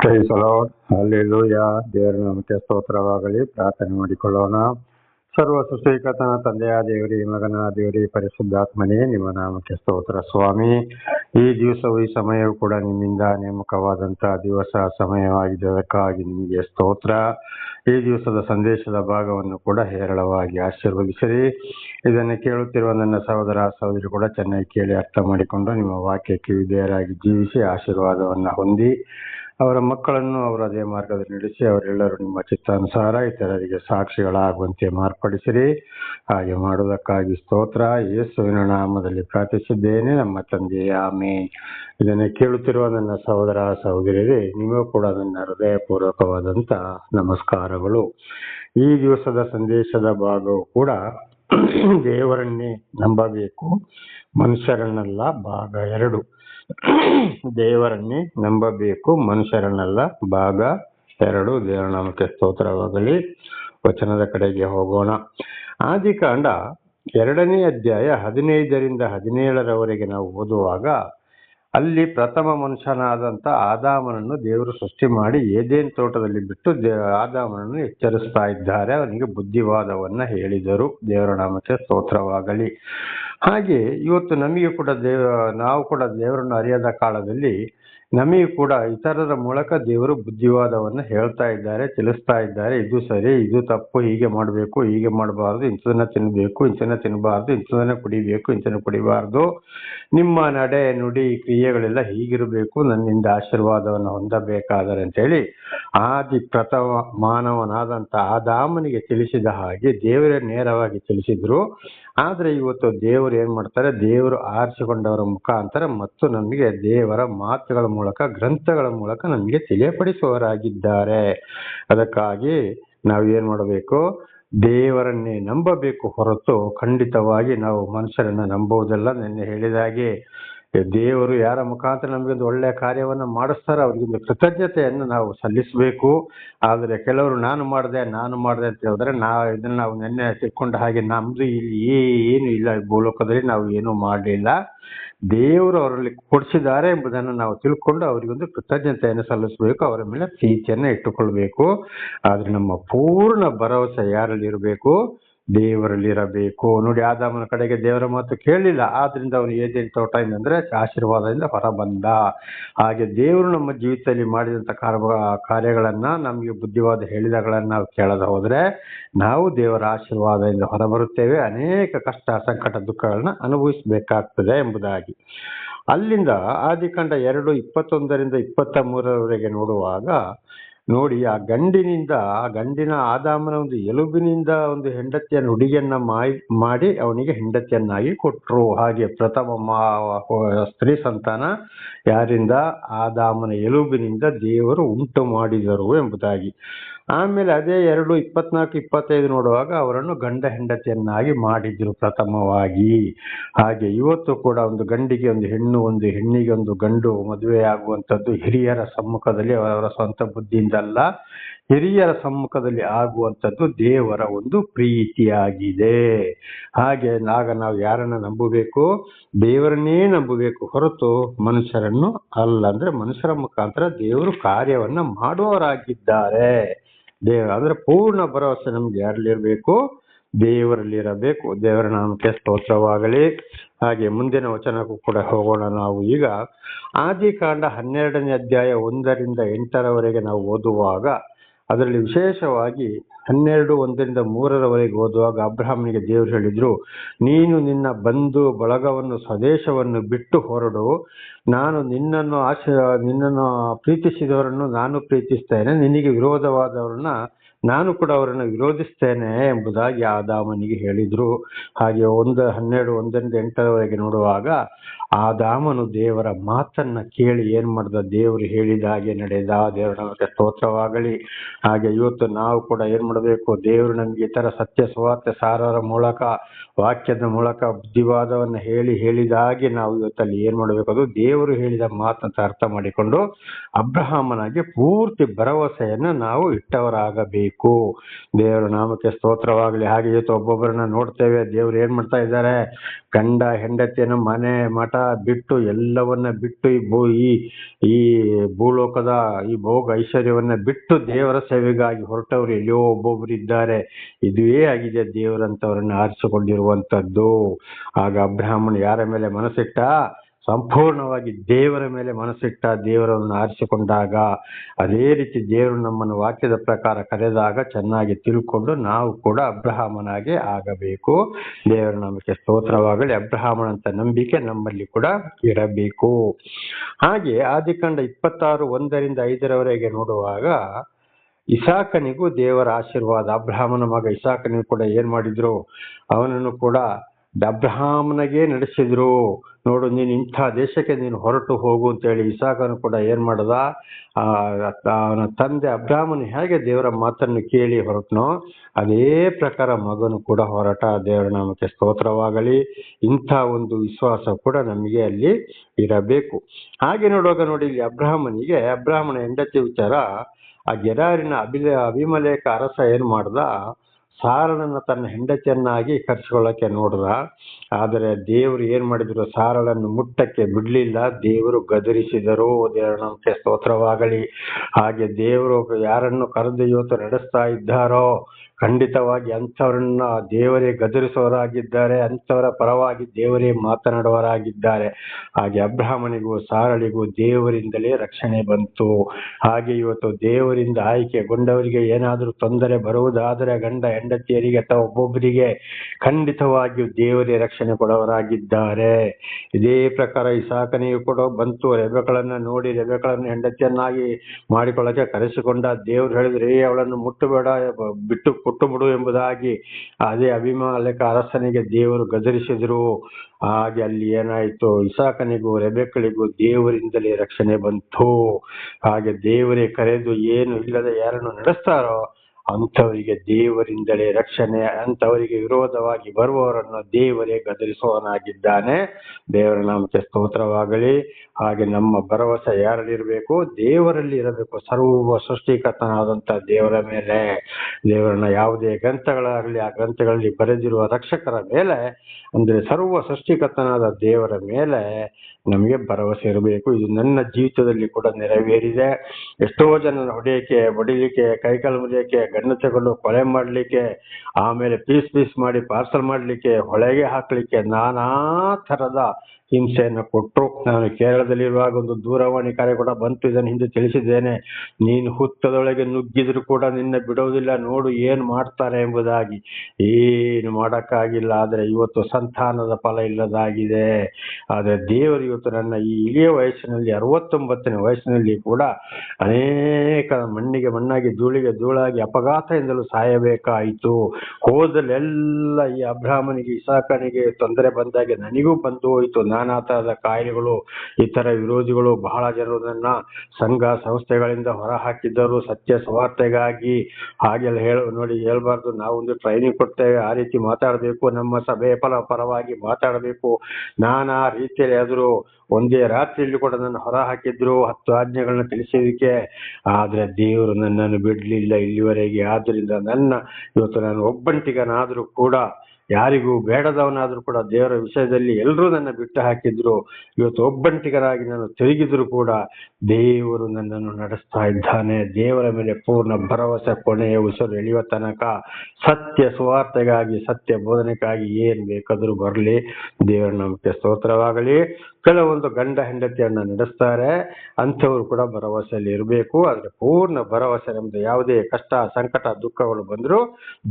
Price ಅಲ್ಲಿಲು hallelujah ದೇವರ ನಾಮಕ್ಕೆ ಸ್ತೋತ್ರವಾಗಲಿ. ಪ್ರಾರ್ಥನೆ ಮಾಡಿಕೊಳ್ಳೋಣ. ಸರ್ವ ಸುಶ್ರೀಕತನ ತಂದೆಯ ದೇವರಿ, ಮಗನ ದೇವರಿ, ಪರಿಶುದ್ಧಾತ್ಮನೇ, ನಿಮ್ಮ ನಾಮಕ್ಕೆ ಸ್ತೋತ್ರ ಸ್ವಾಮಿ. ಈ ದಿವಸವು, ಈ ಸಮಯವು ಕೂಡ ನಿಮ್ಮಿಂದ ನೇಮಕವಾದಂತಹ ದಿವಸ, ಸಮಯವಾಗಿದ್ದದಕ್ಕಾಗಿ ನಿಮಗೆ ಸ್ತೋತ್ರ. ಈ ದಿವಸದ ಸಂದೇಶದ ಭಾಗವನ್ನು ಕೂಡ ಹೇರಳವಾಗಿ ಆಶೀರ್ವದಿಸಿರಿ. ಇದನ್ನು ಕೇಳುತ್ತಿರುವ ನನ್ನ ಸಹೋದರ, ಸಹೋದರಿ ಕೂಡ ಚೆನ್ನಾಗಿ ಕೇಳಿ ಅರ್ಥ ಮಾಡಿಕೊಂಡು ನಿಮ್ಮ ವಾಕ್ಯಕ್ಕೆ ವಿಧೇಯರಾಗಿ ಜೀವಿಸಿ ಆಶೀರ್ವಾದವನ್ನು ಹೊಂದಿ. ಅವರ ಮಕ್ಕಳನ್ನು ಅವರ ಅದೇ ಮಾರ್ಗದಲ್ಲಿ ನಡೆಸಿ ಅವರೆಲ್ಲರೂ ನಿಮ್ಮ ಚಿತ್ತಾನುಸಾರ ಇತರರಿಗೆ ಸಾಕ್ಷಿಗಳಾಗುವಂತೆ ಮಾರ್ಪಡಿಸಿರಿ. ಹಾಗೆ ಮಾಡುವುದಕ್ಕಾಗಿ ಸ್ತೋತ್ರ. ಯೇಸುವಿನ ನಾಮದಲ್ಲಿ ಪ್ರಾರ್ಥಿಸಿದ್ದೇನೆ. ನಮ್ಮ ತಂದೆಯ ಆಮೆ ಇದನ್ನು ಕೇಳುತ್ತಿರುವ ನನ್ನ ಸಹೋದರ ಸಹೋದರಿಯರೇ, ನಿಮಗೂ ಕೂಡ ನನ್ನ ಹೃದಯಪೂರ್ವಕವಾದಂಥ ನಮಸ್ಕಾರಗಳು. ಈ ದಿವಸದ ಸಂದೇಶದ ಭಾಗವು ಕೂಡ ದೇವರನ್ನೇ ನಂಬಬೇಕು. ಮನುಷ್ಯರನ್ನಲ್ಲ, ಭಾಗ ಎರಡು. ದೇವರನ್ನೇ ನಂಬಬೇಕು. ಮನುಷ್ಯರನ್ನಲ್ಲ, ಭಾಗ ಎರಡು. ದೇವರ ನಾಮಕ್ಕೆ ಸ್ತೋತ್ರವಾಗಲಿ. ವಚನದ ಕಡೆಗೆ ಹೋಗೋಣ. ಆದಿಕಾಂಡ ಎರಡನೇ ಅಧ್ಯಾಯ ಹದಿನೈದರಿಂದ ಹದಿನೇಳರವರೆಗೆ ನಾವು ಓದುವಾಗ, ಅಲ್ಲಿ ಪ್ರಥಮ ಮನುಷ್ಯನಾದಂಥ ಆದಾಮನನ್ನು ದೇವರು ಸೃಷ್ಟಿ ಮಾಡಿ ಏದೇನ್ ತೋಟದಲ್ಲಿ ಬಿಟ್ಟು ದೇ, ಆದಾಮನನ್ನು ಎಚ್ಚರಿಸ್ತಾ ಇದ್ದಾರೆ. ಅವನಿಗೆ ಬುದ್ಧಿವಾದವನ್ನ ಹೇಳಿದರು. ದೇವರ ನಾಮಕ್ಕೆ ಸ್ತೋತ್ರವಾಗಲಿ. ಹಾಗೆ ಇವತ್ತು ನಮಗೆ ಕೂಡ ದೇವ, ನಾವು ಕೂಡ ದೇವರನ್ನು ಅರಿಯದ ಕಾಲದಲ್ಲಿ ನಮಗೆ ಕೂಡ ಇತರರ ಮೂಲಕ ದೇವರು ಬುದ್ಧಿವಾದವನ್ನು ಹೇಳ್ತಾ ಇದ್ದಾರೆ, ತಿಳಿಸ್ತಾ ಇದ್ದಾರೆ. ಇದು ಸರಿ, ಇದು ತಪ್ಪು, ಹೀಗೆ ಮಾಡಬೇಕು, ಹೀಗೆ ಮಾಡಬಾರ್ದು ಇಂಥದನ್ನ ತಿನ್ನಬೇಕು ಇಂಥದನ್ನ ತಿನ್ನಬಾರ್ದು ಇಂಥದನ್ನ ಕುಡಿಬೇಕು ಇಂಥದನ್ನ ಕುಡಿಬಾರ್ದು. ನಿಮ್ಮ ನಡೆ, ನುಡಿ, ಕ್ರಿಯೆಗಳೆಲ್ಲ ಹೀಗಿರಬೇಕು, ನನ್ನಿಂದ ಆಶೀರ್ವಾದವನ್ನು ಹೊಂದಬೇಕಾದರೆ ಅಂತೇಳಿ ಆದಿ ಪ್ರಥಮ ಮಾನವನಾದಂತ ಆದಾಮನಿಗೆ ತಿಳಿಸಿದ ಹಾಗೆ ದೇವರೇ ನೇರವಾಗಿ ತಿಳಿಸಿದ್ರು. ಆದ್ರೆ ಇವತ್ತು ದೇವರು ಏನು ಮಾಡ್ತಾರೆ? ದೇವರು ಆರಿಸಿಕೊಂಡವರ ಮುಖಾಂತರ ಮತ್ತು ನಮಗೆ ದೇವರ ಮಾತುಗಳ ಮೂಲಕ, ಗ್ರಂಥಗಳ ಮೂಲಕ ನಮಗೆ ತಿಳಿಯಪಡಿಸುವವರಾಗಿದ್ದಾರೆ. ಅದಕ್ಕಾಗಿ ನಾವು ಏನು ಮಾಡಬೇಕು? ದೇವರನ್ನೇ ನಂಬಬೇಕು ಹೊರತು ಖಂಡಿತವಾಗಿ ನಾವು ಮನುಷ್ಯರನ್ನ ನಂಬುವುದಲ್ಲ. ನಿನ್ನೆ ಹೇಳಿದ ಹಾಗೆ ದೇವರು ಯಾರ ಮುಖಾಂತರ ನಮಗೆ ಒಂದು ಒಳ್ಳೆಯ ಕಾರ್ಯವನ್ನ ಮಾಡಿಸ್ತಾರೆ ಅವ್ರಿಗೊಂದು ಕೃತಜ್ಞತೆಯನ್ನು ನಾವು ಸಲ್ಲಿಸಬೇಕು. ಆದರೆ ಕೆಲವರು ನಾನು ಮಾಡಿದೆ ನಾನು ಮಾಡಿದೆ ಅಂತ ಹೇಳಿದ್ರೆ ನಾವು ಇದನ್ನು ನಾವು ನೆನ್ನೆ ತಿಳ್ಕೊಂಡ ಹಾಗೆ ನಮ್ಮದು ಇಲ್ಲಿ ಏನು ಇಲ್ಲ ಭೂಲೋಕದಲ್ಲಿ ನಾವು ಏನೂ ಮಾಡಲಿಲ್ಲ. ದೇವರು ಅವರಲ್ಲಿ ಕೊಡಿಸಿದ್ದಾರೆ ಎಂಬುದನ್ನು ನಾವು ತಿಳ್ಕೊಂಡು ಅವರಿಗೊಂದು ಕೃತಜ್ಞತೆಯನ್ನು ಸಲ್ಲಿಸಬೇಕು, ಅವರ ಮೇಲೆ ಪ್ರೀತಿಯನ್ನು ಇಟ್ಟುಕೊಳ್ಬೇಕು. ಆದರೆ ನಮ್ಮ ಪೂರ್ಣ ಭರವಸೆ ಯಾರಲ್ಲಿ ಇರಬೇಕು? ದೇವರಲ್ಲಿ ಇರಬೇಕು ನೋಡಿ, ಆದಾಮನ ಕಡೆಗೆ ದೇವರ ಮಾತು ಕೇಳಲಿಲ್ಲ. ಆದ್ರಿಂದ ಅವನು ಏದೇನು ತೋಟ ಅಂದ್ರೆ ಆಶೀರ್ವಾದದಿಂದ ಹೊರ ಬಂದ ಹಾಗೆ ದೇವರು ನಮ್ಮ ಜೀವಿತದಲ್ಲಿ ಮಾಡಿದಂತ ಕಾರ್ಯ ಕಾರ್ಯಗಳನ್ನ, ನಮಗೆ ಬುದ್ಧಿವಾದ ಹೇಳಿದಗಳನ್ನ ನಾವು ಕೇಳದ ಹೋದ್ರೆ ನಾವು ದೇವರ ಆಶೀರ್ವಾದದಿಂದ ಹೊರಬರುತ್ತೇವೆ. ಅನೇಕ ಕಷ್ಟ, ಸಂಕಟ, ದುಃಖಗಳನ್ನ ಅನುಭವಿಸಬೇಕಾಗ್ತದೆ ಎಂಬುದಾಗಿ. ಅಲ್ಲಿಂದ ಆದಿಕಂಡ ಎರಡು ಇಪ್ಪತ್ತೊಂದರಿಂದ ಇಪ್ಪತ್ತ ಮೂರರವರೆಗೆ ನೋಡುವಾಗ ನೋಡಿ, ಆ ಗಂಡಿನಿಂದ, ಆ ಗಂಡಿನ ಆದಾಮನ ಒಂದು ಎಲುಬಿನಿಂದ ಒಂದು ಹೆಂಡತಿಯನ್ನು ಹುಡುಗಿಯನ್ನ ಮಾಡಿ ಅವನಿಗೆ ಹೆಂಡತಿಯನ್ನಾಗಿ ಕೊಟ್ಟರು ಹಾಗೆ ಪ್ರಥಮ ಸ್ತ್ರೀ ಸಂತಾನ ಯಾರಿಂದ ಆದಾಮನ ಎಲುಬಿನಿಂದ ದೇವರು ಉಂಟು ಮಾಡಿದರು ಎಂಬುದಾಗಿ. ಆಮೇಲೆ ಅದೇ ಎರಡು ಇಪ್ಪತ್ನಾಲ್ಕು ಇಪ್ಪತ್ತೈದು ನೋಡುವಾಗ ಅವರನ್ನು ಗಂಡ ಹೆಂಡತಿಯನ್ನಾಗಿ ಮಾಡಿದ್ರು ಪ್ರಥಮವಾಗಿ. ಹಾಗೆ ಇವತ್ತು ಕೂಡ ಒಂದು ಗಂಡಿಗೆ ಒಂದು ಹೆಣ್ಣು, ಒಂದು ಹೆಣ್ಣಿಗೆ ಒಂದು ಗಂಡು ಮದುವೆ ಆಗುವಂಥದ್ದು ಹಿರಿಯರ ಸಮ್ಮುಖದಲ್ಲಿ ಅವರ ಸ್ವಂತ ಬುದ್ಧಿಯಿಂದಲ್ಲ ಹಿರಿಯರ ಸಮ್ಮುಖದಲ್ಲಿ ಆಗುವಂಥದ್ದು ದೇವರ ಒಂದು ಪ್ರೀತಿಯಾಗಿದೆ. ಹಾಗೆ ಆಗ ನಾವು ಯಾರನ್ನ ನಂಬಬೇಕು? ದೇವರನ್ನೇ ನಂಬಬೇಕು ಹೊರತು ಮನುಷ್ಯರನ್ನು ಅಲ್ಲ. ಅಂದ್ರೆ ಮನುಷ್ಯರ ಮುಖಾಂತರ ದೇವರು ಕಾರ್ಯವನ್ನ ಮಾಡುವವರಾಗಿದ್ದಾರೆ. ದೇವ ಅಂದ್ರೆ ಪೂರ್ಣ ಭರವಸೆ ನಮ್ಗೆ ಯಾರಲ್ಲಿರ್ಬೇಕು? ದೇವರಲ್ಲಿ ಇರಬೇಕು ದೇವರ ನಾಮಕ್ಕೆ ಸ್ತೋತ್ರವಾಗಲಿ. ಹಾಗೆ ಮುಂದಿನ ವಚನಕ್ಕೂ ಕೂಡ ಹೋಗೋಣ ನಾವು ಈಗ. ಆದಿಕಾಂಡ ಹನ್ನೆರಡನೇ ಅಧ್ಯಾಯ ಒಂದರಿಂದ ಎಂಟರವರೆಗೆ ನಾವು ಓದುವಾಗ ಅದರಲ್ಲಿ ವಿಶೇಷವಾಗಿ ಹನ್ನೆರಡು ಒಂದರಿಂದ ಮೂರರವರೆಗೆ ಓದುವಾಗ ಅಬ್ರಾಹ್ಮನಿಗೆ ದೇವರು ಹೇಳಿದ್ರು, ನೀನು ನಿನ್ನ ಬಂಧು ಬಳಗವನ್ನು ಸ್ವದೇಶವನ್ನು ಬಿಟ್ಟು ಹೊರಡು, ನಾನು ನಿನ್ನನ್ನು ಆಶ ನಿನ್ನನ್ನು ಪ್ರೀತಿಸಿದವರನ್ನು ನಾನು ಪ್ರೀತಿಸ್ತೇನೆ, ನಿನಗೆ ವಿರೋಧವಾದವರನ್ನ ನಾನು ಕೂಡ ಅವರನ್ನು ವಿರೋಧಿಸ್ತೇನೆ ಎಂಬುದಾಗಿ ಆದಾಮನಿಗೆ ಹೇಳಿದ್ರು. ಹಾಗೆ ಒಂದು ಹನ್ನೆರಡು, ಒಂದರಿಂದ ಎಂಟರವರೆಗೆ ನೋಡುವಾಗ ಆದಾಮನು ದೇವರ ಮಾತನ್ನ ಕೇಳಿ ಏನ್ ಮಾಡ್ದ? ದೇವರು ಹೇಳಿದ ಹಾಗೆ ನಡೆದ. ದೇವರ ಸ್ತೋತ್ರವಾಗಲಿ. ಹಾಗೆ ಇವತ್ತು ನಾವು ಕೂಡ ಏನ್ ಮಾಡಬೇಕು? ದೇವರು ನಮ್ಗೆ ಈ ತರ ಸತ್ಯ ಸುವಾರ್ತೆ ಸಾರರ ಮೂಲಕ ವಾಕ್ಯದ ಮೂಲಕ ಬುದ್ಧಿವಾದವನ್ನು ಹೇಳಿ ಹೇಳಿದ ಹಾಗೆ ನಾವು ಇವತ್ತಲ್ಲಿ ಏನು ಮಾಡಬೇಕು ಅದು ದೇವರು ಹೇಳಿದ ಮಾತಂತ ಅರ್ಥ ಮಾಡಿಕೊಂಡು ಅಬ್ರಹಾಮನಾಗಿ ಪೂರ್ತಿ ಭರವಸೆಯನ್ನು ನಾವು ಇಟ್ಟವರಾಗಬೇಕು. ದೇವರ ನಾಮಕ್ಕೆ ಸ್ತೋತ್ರವಾಗಲಿ. ಹಾಗೆ ಇವತ್ತು ಒಬ್ಬೊಬ್ಬರನ್ನ ನೋಡ್ತೇವೆ. ದೇವ್ರು ಏನು ಮಾಡ್ತಾ ಇದ್ದಾರೆ? ಗಂಡ, ಹೆಂಡತಿಯನ್ನು ಮನೆ ಮಠ ಬಿಟ್ಟು ಎಲ್ಲವನ್ನ ಬಿಟ್ಟು ಈ ಭೂ, ಈ ಭೂಲೋಕದ ಈ ಭೋಗ ಐಶ್ವರ್ಯವನ್ನ ಬಿಟ್ಟು ದೇವರ ಸೇವೆಗಾಗಿ ಹೊರಟವರು ಎಲ್ಲಿಯೋ ಒಬ್ಬೊಬ್ಬರು ಇದ್ದಾರೆ. ಇದುವೇ ಆಗಿದೆ ದೇವರಂತವರನ್ನ ಆರಿಸಿಕೊಂಡಿರುವಂತದ್ದು ಆಗ ಅಬ್ರಾಹ್ಮಣ ಯಾರ ಮೇಲೆ ಮನಸ್ಸಿಟ್ಟ? ಸಂಪೂರ್ಣವಾಗಿ ದೇವರ ಮೇಲೆ ಮನಸ್ಸಿಟ್ಟ. ದೇವರನ್ನು ಆರಿಸಿಕೊಂಡಾಗ ಅದೇ ರೀತಿ ದೇವರು ನಮ್ಮನ್ನು ವಾಕ್ಯದ ಪ್ರಕಾರ ಕರೆದಾಗ ಚೆನ್ನಾಗಿ ತಿಳ್ಕೊಂಡು ನಾವು ಕೂಡ ಅಬ್ರಹಾಮನಾಗಿ ಆಗಬೇಕು. ದೇವರ ನಮಗೆ ಸ್ತೋತ್ರವಾಗಲಿ, ಅಬ್ರಹಾಮನಂತ ನಂಬಿಕೆ ನಮ್ಮಲ್ಲಿ ಕೂಡ ಇರಬೇಕು. ಹಾಗೆ, ಆದಿಕಾಂಡ ಇಪ್ಪತ್ತಾರು ಒಂದರಿಂದ ಐದರವರೆಗೆ ನೋಡುವಾಗ ಇಸಾಕನಿಗೂ ದೇವರ ಆಶೀರ್ವಾದ, ಅಬ್ರಹಾಮನ ಮಗ ಇಸಾಕನಿಗೂ ಕೂಡ ಏನ್ ಮಾಡಿದ್ರು? ಅವನನ್ನು ಕೂಡ ಅಬ್ರಹಾಮನಿಗೆ ನಡೆಸಿದ್ರು. ನೋಡು, ನೀನು ಇಂಥ ದೇಶಕ್ಕೆ ನೀನು ಹೊರಟು ಹೋಗು ಅಂತೇಳಿ ಇಸಾಕನು ಕೂಡ ಏನ್ ಮಾಡದ? ಅವನ ತಂದೆ ಅಬ್ರಾಹ್ಮನ್ ಹೇಗೆ ದೇವರ ಮಾತನ್ನು ಕೇಳಿ ಹೊರಟನೋ, ಅದೇ ಪ್ರಕಾರ ಮಗನು ಕೂಡ ಹೊರಟ. ದೇವರ ನಾಮಕ್ಕೆ ಸ್ತೋತ್ರವಾಗಲಿ. ಇಂಥ ಒಂದು ವಿಶ್ವಾಸ ಕೂಡ ನಮಗೆ ಅಲ್ಲಿ ಇರಬೇಕು. ಹಾಗೆ ನೋಡುವಾಗ ನೋಡಿ ಇಲ್ಲಿ ಅಬ್ರಾಹ್ಮನಿಗೆ, ಅಬ್ರಾಹ್ಮನ ಹೆಂಡತಿ ವಿಚಾರ ಆ ಗೆರಾರಿನ ಅಭಿಲ, ಅಭಿಮಲೇಖ ಅರಸ ಏನು ಮಾಡ್ದ? ಸಾರಳನ್ನ ತನ್ನ ಹೆಂಡತಿಯನ್ನಾಗಿ ಕರ್ಸ್ಕೊಳ್ಳಕ್ಕೆ ನೋಡ್ದ. ಆದರೆ ದೇವರು ಏನು ಮಾಡಿದ್ರು? ಸಾರಳನ್ನು ಮುಟ್ಟಕ್ಕೆ ಬಿಡಲಿಲ್ಲ. ದೇವರು ಗದರಿಸಿದರು. ದೇವರ ನಮಗೆ ಸ್ತೋತ್ರವಾಗಲಿ. ಹಾಗೆ ದೇವರು ಯಾರನ್ನು ಕರೆದು ಇವತ್ತು ನಡೆಸ್ತಾ ಇದ್ದಾರೋ ಖಂಡಿತವಾಗಿ ಅಂಥವ್ರನ್ನ ದೇವರೇ ಗದರಿಸುವವರಾಗಿದ್ದಾರೆ, ಅಂಥವರ ಪರವಾಗಿ ದೇವರೇ ಮಾತನಾಡುವವರಾಗಿದ್ದಾರೆ. ಹಾಗೆ ಅಬ್ರಾಹ್ಮಣಿಗೂ ಸಾರಳಿಗೂ ದೇವರಿಂದಲೇ ರಕ್ಷಣೆ ಬಂತು. ಹಾಗೆ ಇವತ್ತು ದೇವರಿಂದ ಆಯ್ಕೆಗೊಂಡವರಿಗೆ ಏನಾದರೂ ತೊಂದರೆ ಬರುವುದಾದರೆ ಗಂಡ ಹೆಂಡತಿಯರಿಗೆ ಅಥವಾ ಒಬ್ಬೊಬ್ಬರಿಗೆ ಖಂಡಿತವಾಗಿಯೂ ದೇವರೇ ರಕ್ಷಣೆ ಕೊಡವರಾಗಿದ್ದಾರೆ. ಇದೇ ಪ್ರಕಾರ ಈ ಸಾಕನೆಯು ಕೂಡ ಬಂತು. ರೆಬೆಗಳನ್ನು ನೋಡಿ ರೆಬೆಗಳನ್ನು ಹೆಂಡತಿಯನ್ನಾಗಿ ಮಾಡಿಕೊಳ್ಳಕ್ಕೆ ಕರೆಸಿಕೊಂಡ ದೇವರು ಹೇಳಿದ್ರೆ ಅವಳನ್ನು ಮುಟ್ಟಬೇಡ ಬಿಟ್ಟು ಕೊಟ್ಟು ಬಿಡು ಎಂಬುದಾಗಿ ಅದೇ ಅಭಿಮಾಲಕ ಅರಸನಿಗೆ ದೇವರು ಗದರಿಸಿದ್ರು. ಹಾಗೆ ಅಲ್ಲಿ ಏನಾಯ್ತು? ಇಸಾಕನಿಗೂ, ರೆಬೆಕ್ಕಳಿಗೂ ದೇವರಿಂದಲೇ ರಕ್ಷಣೆ ಬಂತು. ಹಾಗೆ ದೇವರೇ ಕರೆದು ಏನು ಇಲ್ಲದೆ ಯಾರನ್ನು ನಡೆಸ್ತಾರೋ ಅಂಥವರಿಗೆ ದೇವರಿಂದಲೇ ರಕ್ಷಣೆ, ಅಂಥವರಿಗೆ ವಿರೋಧವಾಗಿ ಬರುವವರನ್ನು ದೇವರೇ ಗದರಿಸುವವನಾಗಿದ್ದಾನೆ. ದೇವರ ನಾಮಕ್ಕೆ ಸ್ತೋತ್ರವಾಗಲಿ. ಹಾಗೆ ನಮ್ಮ ಭರವಸೆ ಯಾರಲ್ಲಿರಬೇಕು? ದೇವರಲ್ಲಿ ಇರಬೇಕು. ಸರ್ವ ಸೃಷ್ಟಿಕರ್ತನಾದಂಥ ದೇವರ ಮೇಲೆ. ದೇವರನ್ನ ಯಾವುದೇ ಗ್ರಂಥಗಳಾಗಲಿ, ಆ ಗ್ರಂಥಗಳಲ್ಲಿ ಬರೆದಿರುವ ರಕ್ಷಕರ ಮೇಲೆ, ಅಂದರೆ ಸರ್ವ ಸೃಷ್ಟಿಕರ್ತನಾದ ದೇವರ ಮೇಲೆ ನಮಗೆ ಭರವಸೆ ಇರಬೇಕು. ಇದು ನನ್ನ ಜೀವಿತದಲ್ಲಿ ಕೂಡ ನೆರವೇರಿದೆ. ಎಷ್ಟೋ ಜನ ಹೊಡೆಯಕ್ಕೆ, ಹೊಡಿಲಿಕ್ಕೆ, ಕೈಕಾಲು ಮುರಿಯಕ್ಕೆ ಗಣ್ಣು ತಗೊಂಡು ಕೊಲೆ ಮಾಡಲಿಕ್ಕೆ, ಆಮೇಲೆ ಪೀಸ್ ಪೀಸ್ ಮಾಡಿ ಪಾರ್ಸಲ್ ಮಾಡಲಿಕ್ಕೆ, ಹೊಳೆಗೆ ಹಾಕಲಿಕ್ಕೆ ನಾನಾ ಥರದ ಹಿಂಸೆಯನ್ನು ಕೊಟ್ಟರು. ನಾನು ಕೇರಳದಲ್ಲಿರುವಾಗ ಒಂದು ದೂರವಾಣಿ ಕಾರ್ಯ ಕೂಡ ಬಂತು. ಇದನ್ನು ಹಿಂದೆ ತಿಳಿಸಿದ್ದೇನೆ. ನೀನು ಹುತ್ತದೊಳಗೆ ನುಗ್ಗಿದ್ರು ಕೂಡ ನಿನ್ನ ಬಿಡೋದಿಲ್ಲ. ನೋಡು ಏನು ಮಾಡ್ತಾರೆ ಎಂಬುದಾಗಿ. ಏನು ಮಾಡೋಕ್ಕಾಗಿಲ್ಲ. ಆದರೆ ಇವತ್ತು ಸಂತಾನದ ಫಲ ಇಲ್ಲದಾಗಿದೆ. ಆದರೆ ದೇವರು ಇವತ್ತು ನನ್ನ ಈ ಇಳಿಯ ವಯಸ್ಸಿನಲ್ಲಿ, ಅರವತ್ತೊಂಬತ್ತನೇ ವಯಸ್ಸಿನಲ್ಲಿ ಕೂಡ ಅನೇಕ ಮಣ್ಣಿಗೆ ಮಣ್ಣಾಗಿ, ಧೂಳಿಗೆ ಧೂಳಾಗಿ, ಅಪಘಾತದಿಂದಲೂ ಸಾಯಬೇಕಾಯಿತು. ಹೋದಲೆಲ್ಲ ಈ ಅಬ್ರಾಹ್ಮನಿಗೆ, ಇಸಾಕನಿಗೆ ತೊಂದರೆ ಬಂದಾಗ ನನಗೂ ಬಂದು ಹೋಯಿತು. ನಾನಾ ತರಹದ ಕಾಯಿಲೆಗಳು, ಇತರ ವಿರೋಧಿಗಳು ಬಹಳ ಜನರನ್ನ ಸಂಘ ಸಂಸ್ಥೆಗಳಿಂದ ಹೊರ ಹಾಕಿದ್ದರು ಸತ್ಯ ಸ್ವಾರ್ಥೆಗಾಗಿ ಹಾಗೆಲ್ಲ ಹೇಳ, ನೋಡಿ ಹೇಳ್ಬಾರ್ದು. ನಾವೊಂದು ಟ್ರೈನಿಂಗ್ ಕೊಡ್ತೇವೆ, ಆ ರೀತಿ ಮಾತಾಡಬೇಕು, ನಮ್ಮ ಸಭೆ ಫಲ ಪರವಾಗಿ ಮಾತಾಡಬೇಕು. ನಾನಾ ರೀತಿಯಲ್ಲಿ ಆದರೂ ಒಂದೇ ರಾತ್ರಿಯಲ್ಲಿ ಕೂಡ ನನ್ನ ಹೊರ ಹಾಕಿದ್ರು ಹತ್ತು ಆಜ್ಞೆಗಳನ್ನ ತಿಳಿಸಿದಕ್ಕೆ ಆದ್ರೆ ದೇವರು ನನ್ನನ್ನು ಬಿಡಲಿಲ್ಲ ಇಲ್ಲಿವರೆಗೆ. ಆದ್ರಿಂದ ನನ್ನ, ಇವತ್ತು ನಾನು ಒಬ್ಬಂಟಿಗನಾದ್ರೂ ಕೂಡ ಯಾರಿಗೂ ಬೇಡದವನಾದ್ರೂ ಕೂಡ ದೇವರ ವಿಷಯದಲ್ಲಿ ಎಲ್ಲರೂ ನನ್ನ ಬಿಟ್ಟು ಹಾಕಿದ್ರು. ಇವತ್ತು ಒಬ್ಬಂಟಿಗರಾಗಿ ನಾನು ತಿರುಗಿದ್ರು ಕೂಡ ದೇವರು ನನ್ನನ್ನು ನಡೆಸ್ತಾ ಇದ್ದಾನೆ. ದೇವರ ಮೇಲೆ ಪೂರ್ಣ ಭರವಸೆ, ಕೊನೆಯ ಉಸಿರು ಎಳೆಯುವ ತನಕ ಸತ್ಯ ಸುವಾರ್ತೆಗಾಗಿ, ಸತ್ಯ ಬೋಧನೆಗಾಗಿ ಏನ್ ಬೇಕಾದರೂ ಬರಲಿ. ದೇವರ ನಮಗೆ ಸ್ತೋತ್ರವಾಗಲಿ. ಕೆಲವೊಂದು ಗಂಡ ಹೆಂಡತಿಯನ್ನು ನಡೆಸ್ತಾರೆ, ಅಂಥವ್ರು ಕೂಡ ಭರವಸೆಯಲ್ಲಿ ಇರಬೇಕು. ಆದರೆ ಪೂರ್ಣ ಭರವಸೆ ನಮ್ದು, ಯಾವುದೇ ಕಷ್ಟ, ಸಂಕಟ, ದುಃಖಗಳು ಬಂದರೂ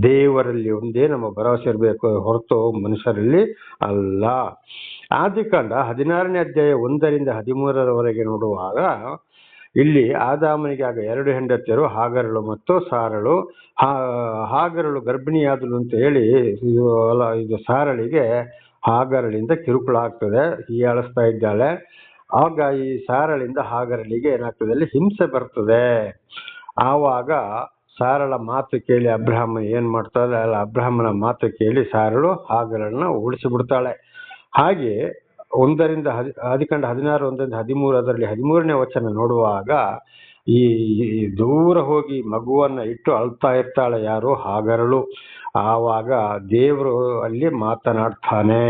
ದೇವರಲ್ಲಿ ಒಂದೇ ನಮ್ಮ ಭರವಸೆ ಇರಬೇಕು. ಹೊರತು ಮನುಷ್ಯರಲ್ಲಿ ಅಲ್ಲ. ಆದಿಕಾಂಡ ಹದಿನಾರನೇ ಅಧ್ಯಾಯ ಒಂದರಿಂದ ಹದಿಮೂರರವರೆಗೆ ನೋಡುವಾಗ ಇಲ್ಲಿ ಆದಾಮನಿಗೆ ಆಗ ಎರಡು ಹೆಂಡತಿಯರು, ಹಾಗರಳು ಮತ್ತು ಸಾರಳು. ಹಾಗರಳು ಗರ್ಭಿಣಿಯಾದಳು ಅಂತ ಹೇಳಿ ಇದು ಅಲ್ಲ, ಇದು ಸಾರಳಿಗೆ ಹಾಗರಳಿಂದ ಕಿರುಕುಳ ಆಗ್ತದೆ. ಹೀಯಾಳಿಸ್ತಾ ಇದ್ದಾಳೆ. ಆಗ ಈ ಸಾರಳಿಂದ ಹಾಗರಳಿಗೆ ಏನಾಗ್ತದೆ? ಅಲ್ಲಿ ಹಿಂಸೆ ಬರ್ತದೆ. ಆವಾಗ ಸಾರಳ ಮಾತು ಕೇಳಿ ಅಬ್ರಹಾಮ ಏನ್ ಮಾಡ್ತಾಳೆ ಅಲ್ಲ ಅಬ್ರಹಾಮನ ಮಾತು ಕೇಳಿ ಸಾರಳು ಹಾಗರಳನ್ನ ಉಳಿಸಿ ಬಿಡ್ತಾಳೆ ಹಾಗೆ ಒಂದರಿಂದ ಹದಿ, ಹದಿಕಂಡ ಹದಿನಾರು ಒಂದರಿಂದ ಹದಿಮೂರು ಅದರಲ್ಲಿ ಹದಿಮೂರನೇ ವಚನ ನೋಡುವಾಗ ಈ ದೂರ ಹೋಗಿ ಮಗುವನ್ನ ಇಟ್ಟು ಅಳ್ತಾ ಇರ್ತಾಳೆ ಯಾರು ಹಾಗರಳು. ಆವಾಗ ದೇವರು ಅಲ್ಲಿ ಮಾತನಾಡ್ತಾನೆ.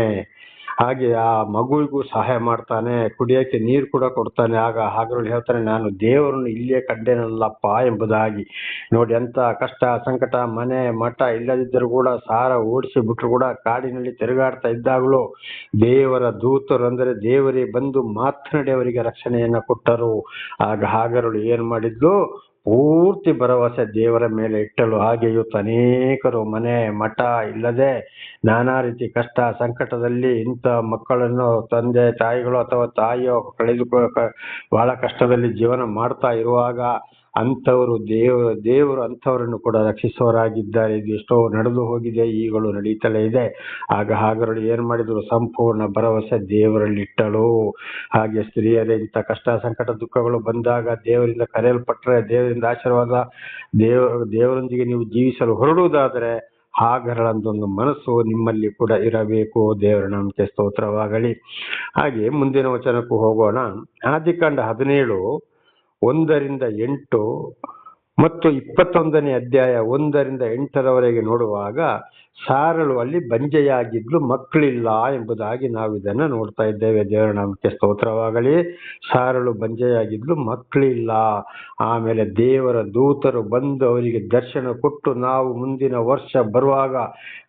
ಹಾಗೆ ಆ ಮಗುವಿಗೂ ಸಹಾಯ ಮಾಡ್ತಾನೆ. ಕುಡಿಯಕ್ಕೆ ನೀರು ಕೂಡ ಕೊಡ್ತಾನೆ. ಆಗ ಹಾಗರಳು ಹೇಳ್ತಾನೆ, ನಾನು ದೇವರನ್ನು ಇಲ್ಲೇ ಕಂಡೇನಲ್ಲಪ್ಪ ಎಂಬುದಾಗಿ. ನೋಡಿ ಎಂತ ಕಷ್ಟ, ಸಂಕಟ, ಮನೆ ಮಠ ಇಲ್ಲದಿದ್ದರೂ ಕೂಡ ಸಾರ ಓಡಿಸಿ ಬಿಟ್ಟರು ಕೂಡ ಕಾಡಿನಲ್ಲಿ ತಿರುಗಾಡ್ತಾ ಇದ್ದಾಗಲೂ ದೇವರ ದೂತರು ಅಂದರೆ ದೇವರೇ ಬಂದು ಮಾತನಾಡಿ ಅವರಿಗೆ ರಕ್ಷಣೆಯನ್ನು ಕೊಟ್ಟರು. ಆಗ ಹಾಗರಳು ಏನು ಮಾಡಿದ್ಲು? ಪೂರ್ತಿ ಭರವಸೆ ದೇವರ ಮೇಲೆ ಇಟ್ಟಲು ಹಾಗೆಯೂ ಅನೇಕರು ಮನೆ, ಮಠ ಇಲ್ಲದೆ ನಾನಾ ರೀತಿ ಕಷ್ಟ ಸಂಕಟದಲ್ಲಿ ಇಂಥ ಮಕ್ಕಳನ್ನು ತಂದೆ ತಾಯಿಗಳು ಅಥವಾ ತಾಯಿಯೋ ಕಳೆದುಕೊ ಬಹಳ ಕಷ್ಟದಲ್ಲಿ ಜೀವನ ಮಾಡ್ತಾ ಇರುವಾಗ ಅಂಥವರು ದೇವ, ದೇವರು ಅಂಥವರನ್ನು ಕೂಡ ರಕ್ಷಿಸುವವರಾಗಿದ್ದಾರೆ. ಇದು ಎಷ್ಟೋ ನಡೆದು ಹೋಗಿದೆ, ಈಗಲೂ ನಡೀತಲೇ ಇದೆ. ಆಗ ಹಾಗರಳು ಏನು ಮಾಡಿದರು? ಸಂಪೂರ್ಣ ಭರವಸೆ ದೇವರಲ್ಲಿಟ್ಟಳು. ಹಾಗೆ ಸ್ತ್ರೀಯರೇ, ಇಂಥ ಕಷ್ಟ, ಸಂಕಟ, ದುಃಖಗಳು ಬಂದಾಗ ದೇವರಿಂದ ಕರೆಯಲ್ಪಟ್ಟರೆ ದೇವರಿಂದ ಆಶೀರ್ವಾದ, ದೇವ, ದೇವರೊಂದಿಗೆ ನೀವು ಜೀವಿಸಲು ಹೊರಡುವುದಾದರೆ ಹಾಗರಳಂದೊಂದು ಮನಸ್ಸು ನಿಮ್ಮಲ್ಲಿ ಕೂಡ ಇರಬೇಕು. ದೇವರ ನಂಬಿಕೆ ಸ್ತೋತ್ರವಾಗಲಿ. ಹಾಗೆ ಮುಂದಿನ ವಚನಕ್ಕೂ ಹೋಗೋಣ. ಆದಿಕಾಂಡ ಹದಿನೇಳು. ಒಂದರಿಂದ ಎಂಟು ಮತ್ತು ಇಪ್ಪತ್ತೊಂದನೇ ಅಧ್ಯಾಯ ಒಂದರಿಂದ ಎಂಟರವರೆಗೆ ನೋಡುವಾಗ ಸಾರಳು ಅಲ್ಲಿ ಬಂಜೆಯಾಗಿದ್ಲು, ಮಕ್ಕಳಿಲ್ಲ ಎಂಬುದಾಗಿ ನಾವು ಇದನ್ನು ನೋಡ್ತಾ ಇದ್ದೇವೆ. ದೇವರ ನಾಮಕ್ಕೆ ಸ್ತೋತ್ರವಾಗಲಿ. ಸಾರಳು ಬಂಜೆಯಾಗಿದ್ಲು, ಮಕ್ಕಳಿಲ್ಲ. ಆಮೇಲೆ ದೇವರ ದೂತರು ಬಂದು ಅವರಿಗೆ ದರ್ಶನ ಕೊಟ್ಟು, ನಾವು ಮುಂದಿನ ವರ್ಷ ಬರುವಾಗ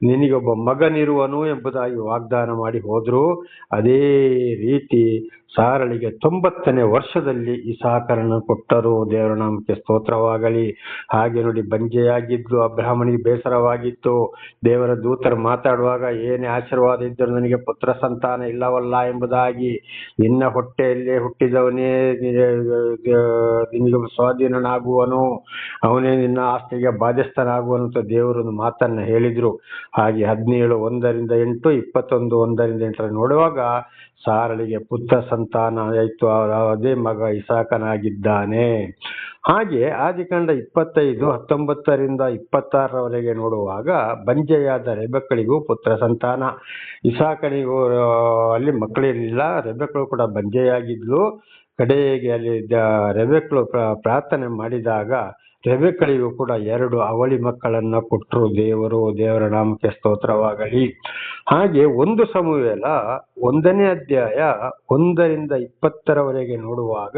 ನಿನಗೊಬ್ಬ ಮಗನಿರುವನು ಎಂಬುದಾಗಿ ವಾಗ್ದಾನ ಮಾಡಿ ಹೋದ್ರು. ಅದೇ ರೀತಿ ಸಾರಳಿಗೆ ತೊಂಬತ್ತನೇ ವರ್ಷದಲ್ಲಿ ಈ ಸಹಕರಣ ಕೊಟ್ಟರು. ದೇವರ ನಾಮಕ್ಕೆ ಸ್ತೋತ್ರವಾಗಲಿ. ಹಾಗೆ ನೋಡಿ ಬಂಜೆಯಾಗಿದ್ದು ಅಬ್ರಾಹ್ಮಣಿಗೆ ಬೇಸರವಾಗಿತ್ತು. ದೇವರ ದೂತರು ಮಾತಾಡುವಾಗ ಏನೇ ಆಶೀರ್ವಾದ ಇದ್ದರೂ ನನಗೆ ಪುತ್ರ ಸಂತಾನ ಇಲ್ಲವಲ್ಲ ಎಂಬುದಾಗಿ ನಿನ್ನ ಹೊಟ್ಟೆಯಲ್ಲೇ ಹುಟ್ಟಿದವನೇ, ನಿನಗೆ ಸ್ವಾಧೀನನಾಗುವನು. ಅವನೇ ನಿನ್ನ ಆಸ್ತಿಗೆ ಬಾಧ್ಯಸ್ಥನಾಗುವನು ಅಂತ ದೇವರೊಂದು ಮಾತನ್ನ ಹೇಳಿದ್ರು. ಹಾಗೆ ಹದಿನೇಳು ಒಂದರಿಂದ ಎಂಟು, ಇಪ್ಪತ್ತೊಂದು ಒಂದರಿಂದ ಎಂಟರ ನೋಡುವಾಗ ಸಾರಳಿಗೆ ಪುತ್ರ ಸಂತಾನ ಆಯಿತು. ಅದೇ ಮಗ ಇಸಾಕನಾಗಿದ್ದಾನೆ. ಹಾಗೆ ಆದಿಕಾಂಡ ಇಪ್ಪತ್ತೈದು, ಹತ್ತೊಂಬತ್ತರಿಂದ ಇಪ್ಪತ್ತಾರರವರೆಗೆ ನೋಡುವಾಗ ಬಂಜೆಯಾದ ರೆಬೆಕ್ಕಳಿಗೂ ಪುತ್ರ ಸಂತಾನ. ಇಸಾಕನಿಗೂ ಅಲ್ಲಿ ಮಕ್ಕಳಿರಲಿಲ್ಲ ರೆಬೆಕ್ಕಳು ಕೂಡ ಬಂಜೆಯಾಗಿದ್ಲು. ಕಡೆಗೆ ಅಲ್ಲಿ ರೆಬೆಕ್ಕಳು ಪ್ರ- ಪ್ರಾರ್ಥನೆ ಮಾಡಿದಾಗ ರೆಬೆಕ್ಕಳಿಗೂ ಕೂಡ ಎರಡು ಅವಳಿ ಮಕ್ಕಳನ್ನ ಕೊಟ್ಟರು ದೇವರು, ದೇವರ ನಾಮಕ್ಕೆ ಸ್ತೋತ್ರವಾಗಲಿ. ಹಾಗೆ ಒಂದು ಸಮುವೇಲ ಒಂದನೇ ಅಧ್ಯಾಯ ಒಂದರಿಂದ ಇಪ್ಪತ್ತರವರೆಗೆ ನೋಡುವಾಗ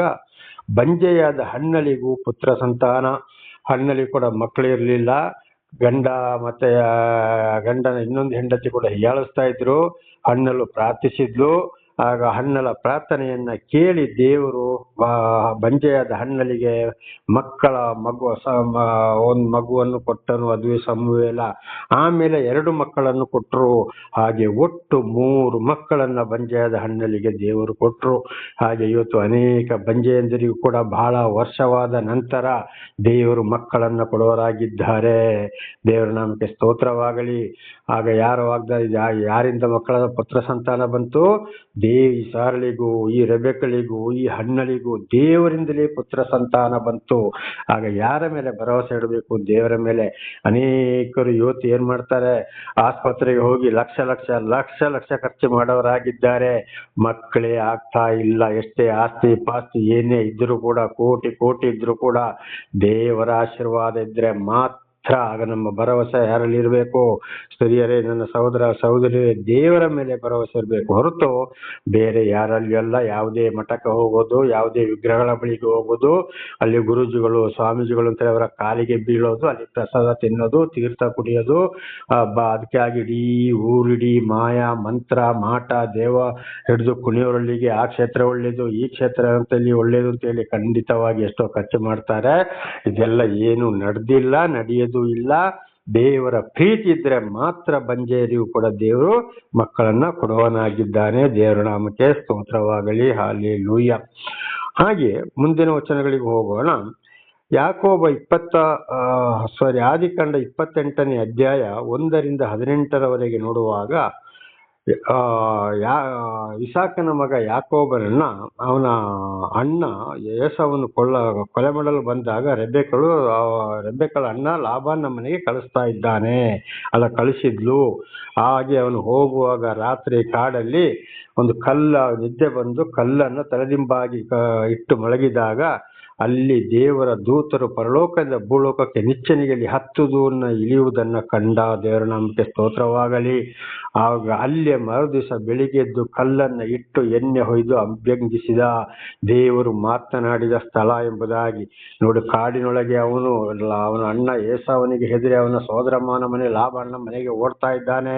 ಬಂಜೆಯಾದ ಹಣ್ಣಳಿಗೂ ಪುತ್ರ ಸಂತಾನ. ಹಣ್ಣಳಿ ಕೂಡ ಮಕ್ಕಳಿರಲಿಲ್ಲ ಗಂಡ ಮತ್ತೆ ಗಂಡನ ಇನ್ನೊಂದು ಹೆಂಡತಿ ಕೂಡ ಹೀಯಾಳಿಸ್ತಾ ಇದ್ರು. ಹಣ್ಣಲು ಪ್ರಾರ್ಥಿಸಿದ್ಲು. ಆಗ ಹಣ್ಣಲ ಪ್ರಾರ್ಥನೆಯನ್ನ ಕೇಳಿ ದೇವರು ಬಂಜೆಯಾದ ಹಣ್ಣಲಿಗೆ ಮಕ್ಕಳ ಮಗು ಒಂದು ಮಗುವನ್ನು ಕೊಟ್ಟನು, ಅದುವೇ ಸಮುವೇಲ. ಆಮೇಲೆ ಎರಡು ಮಕ್ಕಳನ್ನು ಕೊಟ್ಟರು ಹಾಗೆ ಒಟ್ಟು ಮೂರು ಮಕ್ಕಳನ್ನ ಬಂಜೆಯಾದ ಹಣ್ಣಲಿಗೆ ದೇವರು ಕೊಟ್ಟರು ಹಾಗೆ ಇವತ್ತು ಅನೇಕ ಬಂಜೆಯಂದಿರಿಗೂ ಕೂಡ ಬಹಳ ವರ್ಷವಾದ ನಂತರ ದೇವರು ಮಕ್ಕಳನ್ನ ಕೊಡುವರಾಗಿದ್ದಾರೆ ದೇವರ ನಾಮಕ್ಕೆ ಸ್ತೋತ್ರವಾಗಲಿ. ಆಗ ಯಾರು ಯಾ- ಯಾರಿಂದ ಮಕ್ಕಳ ಪುತ್ರ ಸಂತಾನ ಬಂತು? ದೇವಿ ಸಾರಳಿಗೂ ಈ ರೆಬೆಕ್ಕಳಿಗೂ ಈ ಹಣ್ಣಳಿಗೂ ದೇವರಿಂದಲೇ ಪುತ್ರ ಸಂತಾನ ಬಂತು. ಆಗ ಯಾರ ಮೇಲೆ ಭರವಸೆ ಇಡಬೇಕು? ದೇವರ ಮೇಲೆ. ಅನೇಕರು ಯುವತಿ ಏನ್ ಮಾಡ್ತಾರೆ? ಆಸ್ಪತ್ರೆಗೆ ಹೋಗಿ ಲಕ್ಷ ಲಕ್ಷ ಲಕ್ಷ ಲಕ್ಷ ಖರ್ಚು ಮಾಡೋರಾಗಿದ್ದಾರೆ. ಮಕ್ಕಳೇ ಆಗ್ತಾ ಇಲ್ಲ. ಎಷ್ಟೇ ಆಸ್ತಿ ಪಾಸ್ತಿ ಏನೇ ಇದ್ರೂ ಕೂಡ, ಕೋಟಿ ಕೋಟಿ ಇದ್ದರೂ ಕೂಡ ದೇವರ ಆಶೀರ್ವಾದ ಇದ್ರೆ ಮಾತ್ರ ಆಗ ನಮ್ಮ ಭರವಸೆ ಯಾರಲ್ಲಿ ಇರಬೇಕು? ಸ್ತ್ರೀಯರೇ, ನನ್ನ ಸಹೋದರ ಸಹೋದರಿಯರೇ, ದೇವರ ಮೇಲೆ ಭರವಸೆ ಇರಬೇಕು. ಹೊರತು ಬೇರೆ ಯಾರಲ್ಲಿ ಅಲ್ಲ. ಯಾವುದೇ ಮಠಕ್ಕೆ ಹೋಗೋದು, ಯಾವುದೇ ವಿಗ್ರಹಗಳ ಬಳಿಗೆ ಹೋಗೋದು, ಅಲ್ಲಿ ಗುರುಜಿಗಳು, ಸ್ವಾಮೀಜಿಗಳು ಅಂತ ಅವರ ಕಾಲಿಗೆ ಬೀಳೋದು, ಅಲ್ಲಿ ಪ್ರಸಾದ ತಿನ್ನೋದು, ತೀರ್ಥ ಕುಡಿಯೋದು ಅದಕ್ಕೆ ಬ- ಅದಕ್ಕಾಗಿ ಇಡೀ ಊರಿಡೀ ಮಾಯ, ಮಂತ್ರ, ಮಾಟ, ದೇವ ಹಿಡಿದು ಕುಣಿಯೋರಲ್ಲಿಗೆ ಆ ಕ್ಷೇತ್ರ ಒಳ್ಳೇದು, ಈ ಕ್ಷೇತ್ರ ಅಂತ ಇಲ್ಲಿ ಒಳ್ಳೇದು ಅಂತ ಹೇಳಿ ಖಂಡಿತವಾಗಿ ಎಷ್ಟೋ ಖರ್ಚು ಮಾಡ್ತಾರೆ. ಇದೆಲ್ಲ ಏನು ನಡೆದಿಲ್ಲ, ನಡೆಯೋದು ಇಲ್ಲ. ದೇವರ ಪ್ರೀತಿ ಇದ್ರೆ ಮಾತ್ರ ಬಂಜೆಯರಿಗೂ ಕೂಡ ದೇವರು ಮಕ್ಕಳನ್ನ ಕೊಡುವನಾಗಿದ್ದಾನೆ. ದೇವರ ನಾಮಕ್ಕೆ ಸ್ತೋತ್ರವಾಗಲಿ. ಹಾಲಿ ಲೂಯ್ಯ ಹಾಗೆ ಮುಂದಿನ ವಚನಗಳಿಗೆ ಹೋಗೋಣ. ಯಾಕೋಬ ಇಪ್ಪತ್ತ ಸಾರಿ ಆದಿಕಾಂಡ ಇಪ್ಪತ್ತೆಂಟನೇ ಅಧ್ಯಾಯ ಒಂದರಿಂದ ಹದಿನೆಂಟರವರೆಗೆ ನೋಡುವಾಗ ಯಾ, ಇಸಾಕನ ಮಗ ಯಾಕೋಬನನ್ನ ಅವನ ಅಣ್ಣ ಏಸವನ್ನು ಕೊಳ್ಳ, ಕೊಲೆ ಮಾಡಲು ಬಂದಾಗ ರೆಬ್ಬೆಕಳು ರೆಬ್ಬೆಕಳ ಅಣ್ಣ ನಮ್ಮ ಮನೆಗೆ ಕಳಿಸ್ತಾ ಇದ್ದಾನೆ. ಅಲ್ಲ, ಕಳಿಸಿದ್ಲು. ಹಾಗೆ ಅವನು ಹೋಗುವಾಗ ರಾತ್ರಿ ಕಾಡಲ್ಲಿ ಒಂದು ಕಲ್ಲ, ನಿದ್ದೆ ಬಂದು ಕಲ್ಲನ್ನು ತಲೆದಿಂಬಾಗಿ ಇಟ್ಟು ಮಲಗಿದಾಗ ಅಲ್ಲಿ ದೇವರ ದೂತರು ಪರಲೋಕದ ಭೂಲೋಕಕ್ಕೆ ನಿಚ್ಚನಿಗೆಯಲ್ಲಿ ಹತ್ತು ದೂರನ್ನ ಇಳಿಯುವುದನ್ನು ಕಂಡ ದೇವರ ನಂಬಿಕೆ ಸ್ತೋತ್ರವಾಗಲಿ. ಆಗ ಅಲ್ಲೇ ಮರುದಿವಸ ಬೆಳಿಗ್ಗೆ ಎದ್ದು ಕಲ್ಲನ್ನು ಇಟ್ಟು ಎಣ್ಣೆ ಹೊಯ್ದು ಅಭ್ಯಂಗಿಸಿದ ದೇವರು ಮಾತನಾಡಿದ ಸ್ಥಳ ಎಂಬುದಾಗಿ. ನೋಡು, ಕಾಡಿನೊಳಗೆ ಅವನು ಅವನ ಅಣ್ಣ ಏಸಾವನಿಗೆ ಹೆದರಿ ಅವನ ಸೋದರಮ್ಮನ ಮನೆ ಲಾಭಣ್ಣ ಮನೆಗೆ ಓಡ್ತಾ ಇದ್ದಾನೆ.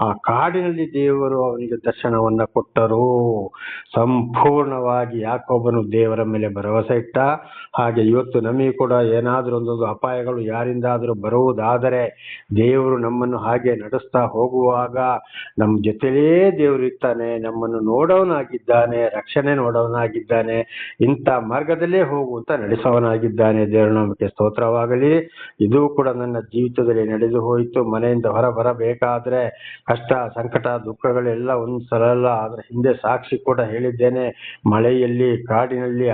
ಆ ಕಾಡಿನಲ್ಲಿ ದೇವರು ಅವನಿಗೆ ದರ್ಶನವನ್ನು ಕೊಟ್ಟರು. ಸಂಪೂರ್ಣವಾಗಿ ಯಾಕೊಬ್ಬನು ದೇವರ ಮೇಲೆ ಭರವಸೆ ಇಟ್ಟ. ಹಾಗೆ ಇವತ್ತು ನಮಗೆ ಕೂಡ ಏನಾದರೂ ಒಂದೊಂದು ಅಪಾಯಗಳು ಯಾರಿಂದಾದರೂ ಬರುವುದಾದರೆ ದೇವರು ನಮ್ಮನ್ನು ಹಾಗೆ ನಡೆಸ್ತಾ ಹೋಗುವಾಗ ನಮ್ಮ ಜೊತೆಲೇ ದೇವರು ಇರ್ತಾನೆ, ನಮ್ಮನ್ನು ನೋಡೋನಾಗಿದ್ದಾನೆ ರಕ್ಷಣೆ ನೋಡೋನಾಗಿದ್ದಾನೆ ಇಂಥ ಮಾರ್ಗದಲ್ಲೇ ಹೋಗುವಂತ ನಡೆಸೋನಾಗಿದ್ದಾನೆ ದೇವರು ನಮಗೆ ಸ್ತೋತ್ರವಾಗಲಿ. ಇದು ಕೂಡ ನನ್ನ ಜೀವಿತದಲ್ಲಿ ನಡೆದು ಹೋಯಿತು. ಮನೆಯಿಂದ ಹೊರ ಬರಬೇಕಾದ್ರೆ ಕಷ್ಟ, ಸಂಕಟ, ದುಃಖಗಳೆಲ್ಲ ಒಂದು ಸಲ ಅದರ ಹಿಂದೆ ಸಾಕ್ಷಿ ಕೂಡ ಹೇಳಿದ್ದೇನೆ. ಮಳೆಯಲ್ಲಿ, ಕಾಡಿನಲ್ಲಿ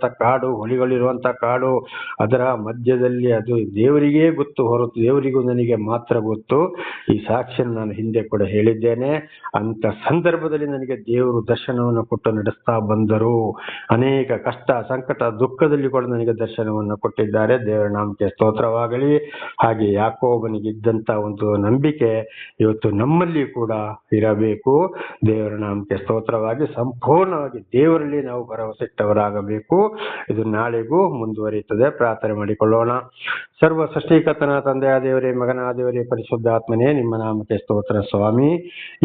ಆನೆಗಳಿರುವಂತ ಕಾಡು ಹುಲಿಗಳಿರುವಂತ ಕಾಡು, ಅದರ ಮಧ್ಯದಲ್ಲಿ ಅದು ದೇವರಿಗೇ ಗೊತ್ತು ಹೊರತು ದೇವರಿಗೂ ನನಗೆ ಮಾತ್ರ ಗೊತ್ತು. ಈ ಸಾಕ್ಷಿಯನ್ನು ನಾನು ಹಿಂದೆ ಕೂಡ ಹೇಳಿದ್ದೇನೆ. ಅಂತ ಸಂದರ್ಭದಲ್ಲಿ ನನಗೆ ದೇವರು ದರ್ಶನವನ್ನು ಕೊಟ್ಟು ನಡೆಸ್ತಾ ಬಂದರು. ಅನೇಕ ಕಷ್ಟ, ಸಂಕಟ, ದುಃಖದಲ್ಲಿ ಕೂಡ ನನಗೆ ದರ್ಶನವನ್ನು ಕೊಟ್ಟಿದ್ದಾರೆ. ದೇವರ ನಾಮಕ್ಕೆ ಸ್ತೋತ್ರವಾಗಲಿ. ಹಾಗೆ ಯಾಕೋಬನಿಗೆ ಇದ್ದಂತ ಒಂದು ನಂಬಿಕೆ ಇವತ್ತು ನಮ್ಮಲ್ಲಿ ಕೂಡ ಇರಬೇಕು. ದೇವರ ನಾಮಕ್ಕೆ ಸ್ತೋತ್ರವಾಗಿ ಸಂಪೂರ್ಣವಾಗಿ ದೇವರಲ್ಲಿ ನಾವು ಭರವಸೆ ಇಟ್ಟವರಾಗಬೇಕು ಇದು ನಾಳೆಗೂ ಮುಂದುವರಿಯುತ್ತದೆ. ಪ್ರಾರ್ಥನೆ ಮಾಡಿಕೊಳ್ಳೋಣ. ಸರ್ವ ಸೃಷ್ಟಿಕರ್ತನ ತಂದೆಯ ದೇವರೇ ಮಗನ ದೇವರೇ ಪರಿಶುದ್ಧ ಆತ್ಮನೇ ನಿಮ್ಮ ನಾಮಕ್ಕೆ ಸ್ತೋತ್ರ ಸ್ವಾಮಿ.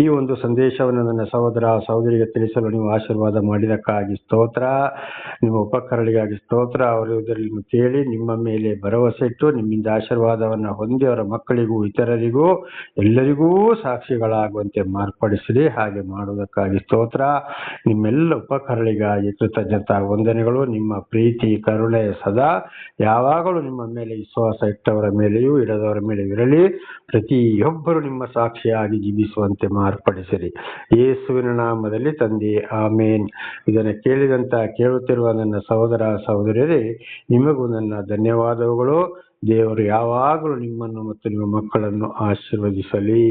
ಈ ಒಂದು ಸಂದೇಶವನ್ನು ನನ್ನ ಸಹೋದರ ಸಹೋದರಿಗೆ ತಿಳಿಸಲು ನೀವು ಆಶೀರ್ವಾದ ಮಾಡಿದಕ್ಕಾಗಿ ಸ್ತೋತ್ರ. ನಿಮ್ಮ ಉಪಕರಣಿಗಾಗಿ ಸ್ತೋತ್ರ. ಅವರು ಇದರಲ್ಲಿ ಕೇಳಿ ನಿಮ್ಮ ಮೇಲೆ ಭರವಸೆ ಇಟ್ಟು ನಿಮ್ಮಿಂದ ಆಶೀರ್ವಾದವನ್ನು ಹೊಂದಿ ಅವರ ಮಕ್ಕಳಿಗೂ, ಇತರರಿಗೂ, ಎಲ್ಲರಿಗೂ ಸಾಕ್ಷಿಗಳಾಗುವಂತೆ ಮಾರ್ಪಡಿಸಿರಿ. ಹಾಗೆ ಮಾಡುವುದಕ್ಕಾಗಿ ಸ್ತೋತ್ರ. ನಿಮ್ಮೆಲ್ಲ ಉಪಕರಣಿಗಾಗಿ ಕೃತಜ್ಞತಾ ವಂದನೆಗಳು. ನಿಮ್ಮ ಪ್ರೀತಿ, ಕರುಣೆ ಸದಾ ಯಾವಾಗಲೂ ನಿಮ್ಮ ಮೇಲೆ ವಿಶ್ವಾಸ ಇಟ್ಟವರ ಮೇಲೆಯೂ ಇಡದವರ ಮೇಲೆ ಇರಲಿ. ಪ್ರತಿಯೊಬ್ಬರು ನಿಮ್ಮ ಸಾಕ್ಷಿಯಾಗಿ ಜೀವಿಸುವಂತೆ ಮಾರ್ಪಡಿಸಿರಿ. ಯೇಸುವಿನ ನಾಮದಲ್ಲಿ ತಂದೆ, ಆಮೇನ್. ಇದನ್ನು ಕೇಳಿದಂತ ಕೇಳುತ್ತಿರುವ ನನ್ನ ಸಹೋದರ ಸಹೋದರಿಯರೇ, ನಿಮಗೂ ನನ್ನ ಧನ್ಯವಾದಗಳು. ದೇವರು ಯಾವಾಗಲೂ ನಿಮ್ಮನ್ನು ಮತ್ತು ನಿಮ್ಮ ಮಕ್ಕಳನ್ನು ಆಶೀರ್ವದಿಸಲಿ.